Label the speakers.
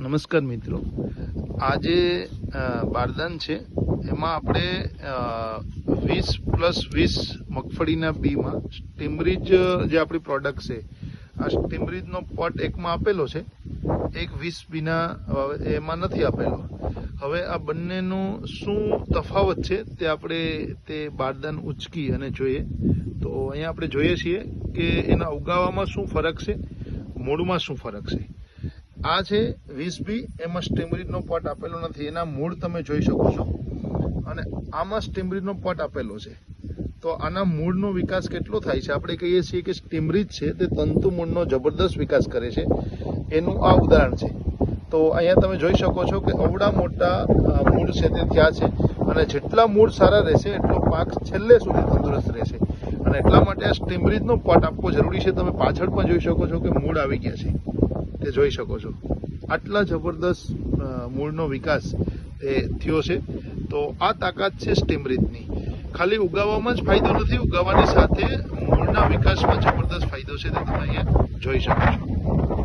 Speaker 1: નમસ્કાર મિત્રો. આજે બારદાન છે. એમાં આપણે વીસ પ્લસ વીસ મગફળીના બીમાં સ્ટીમરીજ જે આપણી પ્રોડક્ટ છે, આ સ્ટીમરીજનો પોટ એકમાં આપેલો છે. એક વીસ બીના એમાં નથી આપેલો. હવે આ બંનેનું શું તફાવત છે તે આપણે તે બારદાન ઉચકી અને જોઈએ. તો અહીંયા આપણે જોઈએ છીએ કે એના ઉગાવામાં શું ફરક છે, મૂળમાં શું ફરક છે. આ છે વીસ બી, એમાં સ્ટીમરીજનો પોટ આપેલો નથી. એના મૂળ તમે જોઈ શકો છો. અને આમાં સ્ટીમરીજનો પોટ આપેલો છે. તો આના મૂળનો વિકાસ કેટલો થાય છે? આપણે કહીએ છીએ કે સ્ટીમરીજ છે તે તંતુ મૂળનો જબરદસ્ત વિકાસ કરે છે. એનું આ ઉદાહરણ છે. તો અહીંયા તમે જોઈ શકો છો કે અવડા મોટા મૂળ છે તે ત્યાં છે. અને જેટલા મૂળ સારા રહેશે, એટલો પાક છેલ્લે સુધી તંદુરસ્ત રહેશે. અને એટલા માટે આ સ્ટીમરીજનો પોટ આપવો જરૂરી છે. તમે પાછળ પણ જોઈ શકો છો કે મૂળ આવી ગયા છે. તે જોઈ શકો છો. આટલા જબરદસ્ત મૂળનો વિકાસ એ થયો છે. તો આ તાકાત છે સ્ટીમરીજની ખાલી ઉગાવવામાં જ ફાયદો નથી. ઉગાવવાની સાથે મૂળના વિકાસમાં જબરદસ્ત ફાયદો છે તે તમે અહીંયા જોઈ શકો છો.